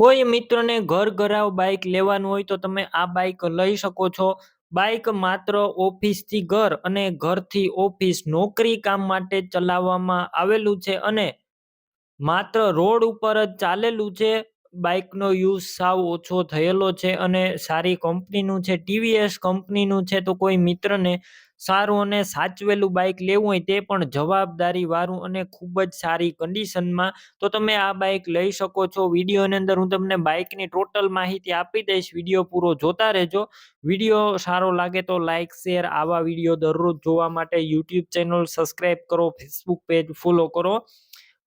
કોઈ મિત્રને ઘર ઘરાવ બાઇક લેવાનું હોય તો તમે આ બાઈક લઈ શકો છો. બાઈક માત્ર ઓફિસથી ઘર અને ઘરથી ઓફિસ નોકરી કામ માટે ચલાવવામાં આવેલું છે અને માત્ર રોડ ઉપર જ ચાલેલું છે. બાઇકનો યુઝ સાવ ઓછો થયેલો છે અને સારી કંપનીનું છે ટીવીએસ કંપનીનું છે તો કોઈ મિત્રને સારું અને સાચવેલું બાઇક લેવું હોય તે પણ જવાબદારી વાળું અને ખૂબ જ સારી કન્ડિશનમાં તો તમે આ બાઇક લઈ શકો છો. વિડીયોની અંદર હું તમને બાઇકની ટોટલ માહિતી આપી દઈશ. વીડિયો પૂરો જોતા રહેજો. વીડિયો સારો લાગે તો લાઇક શેર આવા વીડિયો દરરોજ જોવા માટે યુટ્યુબ ચેનલ સબસ્ક્રાઈબ કરો. ફેસબુક પેજ ફોલો કરો.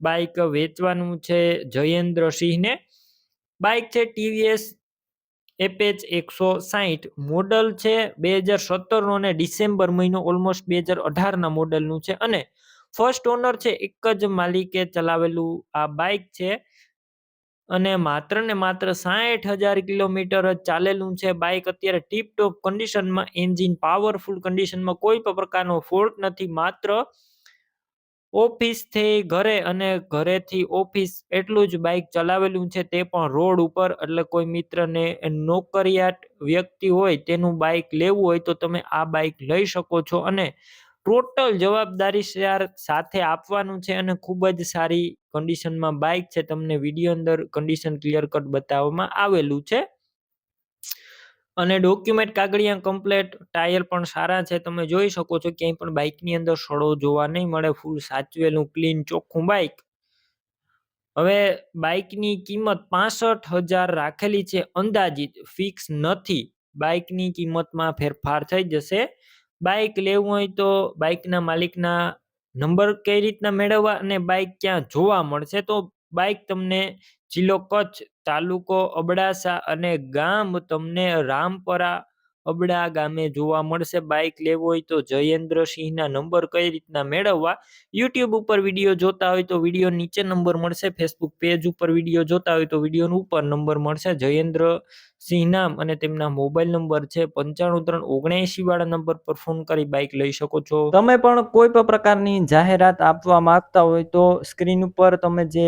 બાઈક વેચવાનું છે જયેન્દ્ર સિંહને બાઇક છે ટીવીએસ એપેચ એકસો સાહીઠ મોડલ છે બે હજાર સત્તરનો અને ડિસેમ્બર મહિનો ઓલમોસ્ટ બે હજાર અઢારના મોડલનું છે. અને ફર્સ્ટ ઓનર છે એક જ માલિકે ચલાવેલું આ બાઇક છે. અને માત્ર ને માત્ર સાઠ હજાર કિલોમીટર જ ચાલેલું છે. બાઇક અત્યારે ટીપ ટોપ કન્ડિશનમાં એન્જિન પાવરફુલ કન્ડિશનમાં કોઈ પણ પ્રકારનો ફોલ્ટ નથી. માત્ર ઓફિસથી ઘરે અને ઘરેથી ઓફિસ એટલું જ બાઇક ચલાવેલું છે તે પણ રોડ ઉપર. એટલે કોઈ મિત્રને નોકરિયાત વ્યક્તિ હોય તેનું બાઇક લેવું હોય તો તમે આ બાઇક લઈ શકો છો અને ટોટલ જવાબદારી સાથે આપવાનું છે અને ખૂબ જ સારી કન્ડિશનમાં બાઇક છે. તમને વીડિયો અંદર કન્ડિશન ક્લિયર કટ બતાવવામાં આવેલું છે. અને ડોક્યુમેન્ટ કાગળિયા કમ્પ્લેટ ટાયર પણ સારા છે. તમે જોઈ શકો છો ક્યાંય પણ બાઇકની અંદર સડો જોવા નહીં મળે. ફૂલ સાચવેલું ક્લીન ચોખ્ખું બાઇક હવે બાઇકની કિંમત પાસઠ હજાર રાખેલી છે. અંદાજિત ફિક્સ નથી. બાઇકની કિંમતમાં ફેરફાર થઈ જશે. બાઇક લેવું હોય તો બાઇકના માલિકના નંબર કઈ રીતના મેળવવા અને બાઇક ક્યાં જોવા મળશે? તો બાઇક તમને જિલ્લો કચ્છ, તાલુકો અબડાસા અને ગામ તમને રામપરા અબડા ગામે જોવા મળશે. બાઇક લેવો હોય તો જયેન્દ્રસિંહના નંબર કઈ રીતના મેળવવા? યુટ્યુબ ઉપર વીડિયો જોતા હોય તો વીડિયો નીચે નંબર મળશે. ફેસબુક પેજ ઉપર વીડિયો જોતા હોય તો વીડિયો ઉપર નંબર મળશે. જયેન્દ્રસિંહ નામ અને તેમના મોબાઈલ નંબર છે પંચાણું ત્રણ ઓગણએંશી વાળા નંબર પર ફોન કરી બાઇક લઈ શકો છો. તમે પણ કોઈ પણ પ્રકારની જાહેરાત આપવા માંગતા હોય તો સ્ક્રીન ઉપર તમે જે